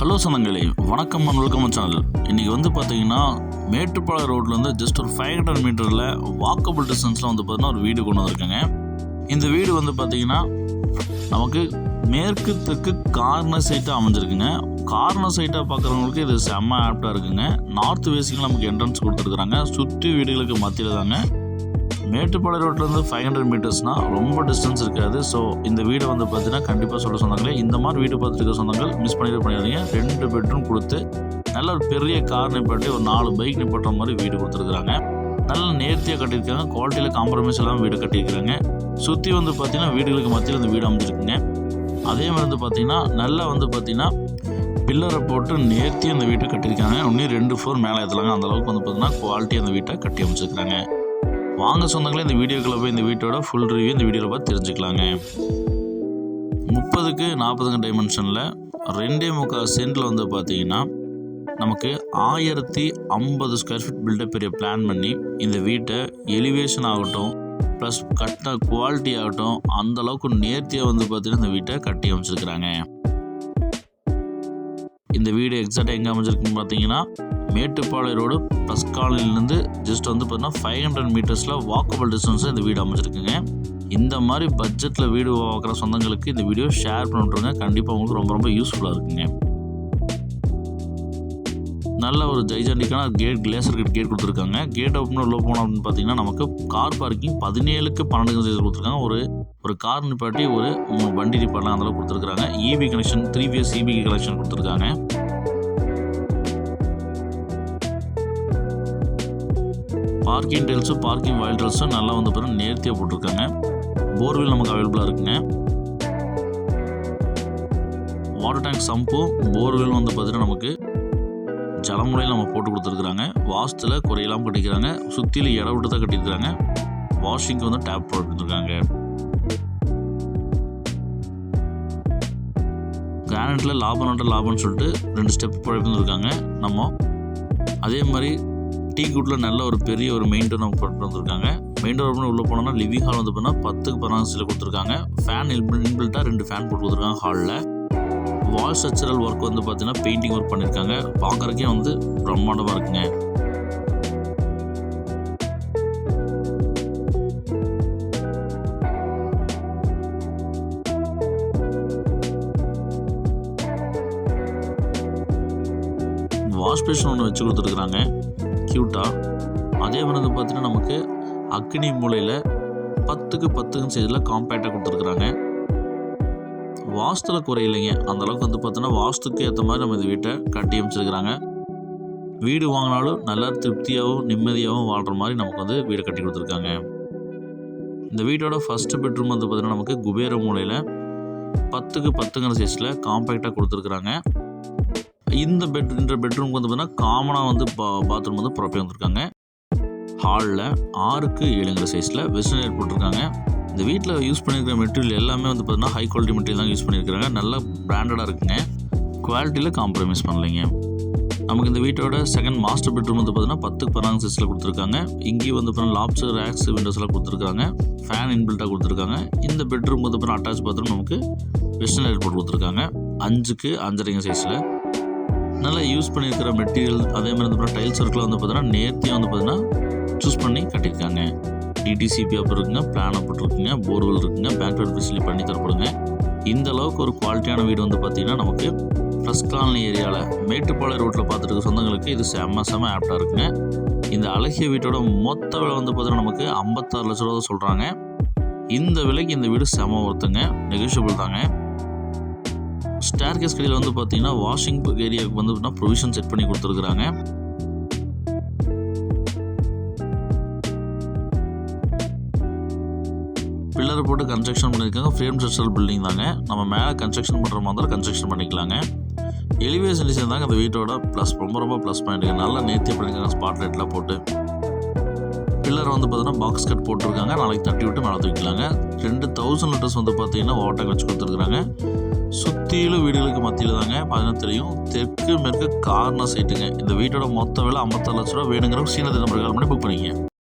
Hello சனங்களே வணக்கம் and welcome channel. இன்றைக்கி வந்து பார்த்தீங்கன்னா மேட்டுப்பாளைய ரோட்லேருந்து ஜஸ்ட் ஒரு ஃபைவ் ஹண்ட்ரட் மீட்டரில் வாக்கபிள் டிஸ்டன்ஸில் வந்து பார்த்தீங்கன்னா ஒரு வீடு கொண்டு வந்திருக்காங்க. இந்த வீடு வந்து பார்த்தீங்கன்னா நமக்கு மேற்கு தெற்கு கார்னர் சைட்டாக அமைஞ்சிருக்குங்க. கார்னர் சைட்டாக பார்க்குறவங்களுக்கு இது செம்ம ஆப்டாக இருக்குங்க. நார்த் வேஸ்டிங்கில் நமக்கு என்ட்ரன்ஸ் கொடுத்துருக்குறாங்க. சுற்றி வீடுகளுக்கு மத்தியில் தாங்க. மேட்டுப்பாளைய ரோட்லேருந்து ஃபைவ் ஹண்ட்ரட் மீட்டர்ஸ்னால் ரொம்ப டிஸ்டன்ஸ் இருக்காது. ஸோ இந்த வீடை வந்து பார்த்தீங்கன்னா கண்டிப்பாக சொல்ல சொன்னாங்களே இந்த மாதிரி வீடு பார்த்துருக்க சொந்தங்கள் மிஸ் பண்ணிட பண்ணிடுறீங்க ரெண்டு பெட்ரூம் கொடுத்து நல்ல ஒரு பெரிய கார் நிப்பாட்டி ஒரு நாலு பைக் நிப்பாட்டுற மாதிரி வீடு கொடுத்துருக்குறாங்க. நல்ல நேர்த்தியாக கட்டியிருக்காங்க. குவாலிட்டியில் காம்ப்ரமைஸ் இல்லாமல் வீடு கட்டியிருக்கிறாங்க. சுற்றி வந்து பார்த்தீங்கன்னா வீடுகளுக்கு மத்தியில் இந்த வீடு அமைஞ்சிருக்குங்க. அதே மாதிரி வந்து பார்த்தீங்கன்னா நல்லா வந்து பார்த்தீங்கன்னா பில்லரை போட்டு நேர்த்தி அந்த வீட்டை கட்டியிருக்காங்க. இன்னும் ரெண்டு ஃபோர் மேலே ஏற்றலாங்க அந்தளவுக்கு வந்து பார்த்தீங்கன்னா குவாலிட்டி அந்த வீட்டை கட்டி அமைச்சிருக்கிறாங்க. வாங்க சொந்தங்களே இந்த வீடியோக்குள்ள போய் இந்த வீட்டோட ஃபுல் ரிவ்யூ இந்த வீடியோவில் பார்த்து தெரிஞ்சுக்கலாங்க. முப்பதுக்கு நாற்பதுங்க டைமென்ஷனில் ரெண்டே முக்கால் சென்டில் வந்து பார்த்தீங்கன்னா நமக்கு ஆயிரத்தி ஐம்பது ஸ்கொயர் ஃபீட் பில்டப் பெரிய பிளான் பண்ணி இந்த வீட்டை எலிவேஷன் ஆகட்டும் ப்ளஸ் கட்ட குவாலிட்டி ஆகட்டும் அந்த அளவுக்கு நேர்த்தியாக வந்து பார்த்தீங்கன்னா இந்த வீட்டை கட்டி அமைச்சிருக்கிறாங்க. இந்த வீடு எக்ஸாக்டாக எங்கே அமைஞ்சிருக்குன்னு பார்த்தீங்கன்னா மேட்டுப்பாளைய ரோடு ப்ளஸ் காலனிலேருந்து ஜஸ்ட் வந்து பார்த்தீங்கன்னா ஃபைவ் ஹண்ட்ரட் மீட்டர்ஸில் வாக்கபிள் டிஸ்டன்ஸில் இந்த வீடு அமைச்சிருக்குங்க இந்த மாதிரி பட்ஜெட்டில் வீடு பார்க்குற சொந்தங்களுக்கு இந்த வீடியோ ஷேர் பண்ணிட்டுருங்க கண்டிப்பாக உங்களுக்கு ரொம்ப ரொம்ப யூஸ்ஃபுல்லாக இருக்குங்க. நல்ல ஒரு ஜைஜாண்டிக்கான கேட் கிளேசர் கேட் கேட் கொடுத்துருக்காங்க. கேட் ஓப்பன் உள்ள போனோம் அப்படின்னு பார்த்தீங்கன்னா நமக்கு கார் பார்க்கிங் பதினேழுக்கு பன்னெண்டு சைஸ் கொடுத்துருக்காங்க. ஒரு ஒரு கார் நிப்பாட்டி ஒரு வண்டி நிப்பாட்டலாம் அந்தளவுக்கு கொடுத்துருக்காங்க EB connection three phase EB connection கொடுத்துருக்காங்க. பார்க்கிங் டெல்ஸும் பார்க்கிங் வாயில் டெல்ஸும் நல்லா வந்து பார்த்தீங்கன்னா நேர்த்தியாக போட்டிருக்காங்க. போர்வெல் நமக்கு அவைலபிளாக இருக்குங்க. வாட்டர் டேங்க் சம்பும் போர்வெல் வந்து பார்த்தீங்கன்னா நமக்கு ஜலமுறையில் நம்ம போட்டு கொடுத்துருக்குறாங்க. வாஸ்தில் குறையெல்லாம் கட்டிக்கிறாங்க. சுற்றிலும் இடம் விட்டு தான் கட்டியிருக்கிறாங்க. வாஷிங்க்கு வந்து டேப் போட்டுருக்காங்க கிரானைட்டில் லாபம் நட்ட லாபம்னு சொல்லிட்டு ரெண்டு ஸ்டெப் போட்டுருக்காங்க நம்ம அதே மாதிரி டீ குட்டில் நல்ல ஒரு பெரிய ஒரு மெயின் டோர் நம்ம போட்டு வந்திருக்காங்க. மெயின் டோர் பண்ணி உள்ளே போனோம்னா லிவிங் ஹால் வந்து பார்த்தீங்கன்னா பத்துக்கு பதினாறு கொடுத்துருக்காங்க. ஃபேன் இன்பில்ட்டாக ரெண்டு ஃபேன் போட்டு கொடுத்துருக்காங்க ஹாலில் வால் ஸ்ட்ரக்சரல் ஒர்க் வந்து பார்த்தீங்கன்னா பெயிண்டிங் ஒர்க் பண்ணியிருக்காங்க பார்க்குறக்கே வந்து பிரம்மாண்டமாக இருக்குங்க. வாஷ் பேஷன் ஒன்று வச்சு கொடுத்துருக்குறாங்க. க்யூட்டாக அதே மாதிரி வந்து பார்த்தீங்கன்னா நமக்கு அக்னி மூலையில் பத்துக்கு பத்துக்குன்னு சைஸில் காம்பேக்டாக கொடுத்துருக்குறாங்க. வாஸ்துல குறையில்லைங்க அந்த அளவுக்கு வந்து பார்த்தோன்னா வாஸ்துக்கு ஏற்ற மாதிரி நம்ம இந்த வீட்டை கட்டி அமைச்சிருக்கிறாங்க. வீடு வாங்கினாலும் நல்லா திருப்தியாகவும் நிம்மதியாகவும் வாழ்கிற மாதிரி நமக்கு வந்து வீடை கட்டி கொடுத்துருக்காங்க. இந்த வீட்டோட ஃபஸ்ட்டு பெட்ரூம் வந்து பார்த்திங்கன்னா நமக்கு குபேர மூலையில் பத்துக்கு பத்துங்கிற சைஸில் காம்பேக்டாக கொடுத்துருக்குறாங்க. இந்த பெட் இந்த பெட்ரூம்க்கு வந்து பார்த்தீங்கன்னா காமனாக வந்து பா பாத்ரூம் வந்து ப்ராப்பராக வந்திருக்காங்க. ஹாலில் ஆறுக்கு ஏழுங்கிற சைஸில் வெஸ்டர்ன் ஏர் போட்டிருக்காங்க. இந்த வீட்டில் யூஸ் பண்ணியிருக்கிற மெட்டீரியல் எல்லாமே வந்து பார்த்தீங்கன்னா ஹை குவாலிட்டி மெட்டீரியல் தான் யூஸ் பண்ணியிருக்காங்க நல்ல பிராண்டடாக இருக்குங்க. குவாலிட்டியில் காம்ப்ரமைஸ் பண்ணலைங்க. நமக்கு இந்த வீட்டோட செகண்ட் மாஸ்டர் பெட்ரூம் வந்து பார்த்தீங்கன்னா பத்துக்கு பதினாறு சைஸில் கொடுத்துருக்காங்க. இங்கேயும் வந்து பார்த்தீங்கன்னா லாப்ஸ் ரேக்ஸ் விண்டோஸ்லாம் கொடுத்துருக்காங்க. ஃபேன் இன்பில்ட்டாக கொடுத்துருக்காங்க. இந்த பெட்ரூம் வந்து பார்த்தீங்கன்னா அட்டாச் பாத்ரூம் நமக்கு வெஸ்டர்ன் ஏர்போர்ட் கொடுத்துருக்காங்க. அஞ்சுக்கு அஞ்சரைங்க சைஸில் நல்லா யூஸ் பண்ணியிருக்கிற மெட்டீரியல் அதே மாதிரி வந்து டைல்ஸ் ஒர்க்கில் வந்து பார்த்தீங்கன்னா நேர்த்தியாக வந்து பார்த்தீங்கன்னா சூஸ் பண்ணி கட்டியிருக்காங்க. டிடிசிபி அப் இருக்குங்க பிளான் அப் இருக்குங்க போர்வெல் இருக்குங்க பேங்க்வெட் ஃபெசிலிட்டி பண்ணி தரப்படுங்க. இந்த அளவுக்கு ஒரு குவாலிட்டியான வீடு வந்து பார்த்தீங்கன்னா நமக்கு ஃபஸ்ட் காலனி ஏரியாவில் மேட்டுப்பாளைய ரோட்டில் பார்த்துருக்க சொந்தங்களுக்கு இது செம்ம செம்ம ஆப்டாக இருக்குங்க. இந்த அழகிய வீட்டோட மொத்த விலை வந்து பார்த்தீங்கன்னா நமக்கு ஐம்பத்தாறு லட்ச ரூபா தான் சொல்கிறாங்க இந்த விலைக்கு இந்த வீடு செம ஒருத்தங்க நெகோஷியபிள் தாங்க. ஸ்டேர் கேஸ் கடையில் வந்து பார்த்தீங்கன்னா வாஷிங் ஏரியாவுக்கு வந்து பார்த்தீங்கன்னா ப்ரொவிஷன் செட் பண்ணி கொடுத்துருக்குறாங்க. பில்லர் போட்டு கன்ஸ்ட்ரக்ஷன் பண்ணியிருக்காங்க ஃப்ரேம் ஸ்ட்ரக்சர் பில்டிங் தாங்க. நம்ம மேலே கன்ஸ்ட்ரக்ஷன் பண்ணுற மாதிரி கன்ஸ்ட்ரக்ஷன் பண்ணிக்கலாங்க. எலிவேஷன் டிசைன் தாங்க அந்த வீட்டோட ப்ளஸ் ரொம்ப ரொம்ப ப்ளஸ் பாயிண்ட் நல்லா நேர்த்தி பண்ணியிருக்காங்க ஸ்பாட் லைட்லாம் போட்டு. பில்லர் வந்து பார்த்தீங்கன்னா பாக்ஸ் கட் போட்டிருக்காங்க. நாளைக்கு தட்டி விட்டு மேலே தூக்கிக்கலாங்க. ரெண்டு தௌசண்ட் லிட்டர்ஸ் வந்து பார்த்தீங்கன்னா ஓட்டை வச்சு கொடுத்துருக்குறாங்க. சுற்றிலும் வீடுகளுக்கு மத்தியில் தாங்க பார்த்தீங்கன்னா தெரியும் தெற்கு மேற்கு கார்னர் சைட்டுங்க இந்த வீட்டோட மொத்த விலை ஐம்பத்தாறு லட்ச ரூபா வேணுங்கிற சீன நம்பர் கால் பண்ணி புக் பண்ணிங்க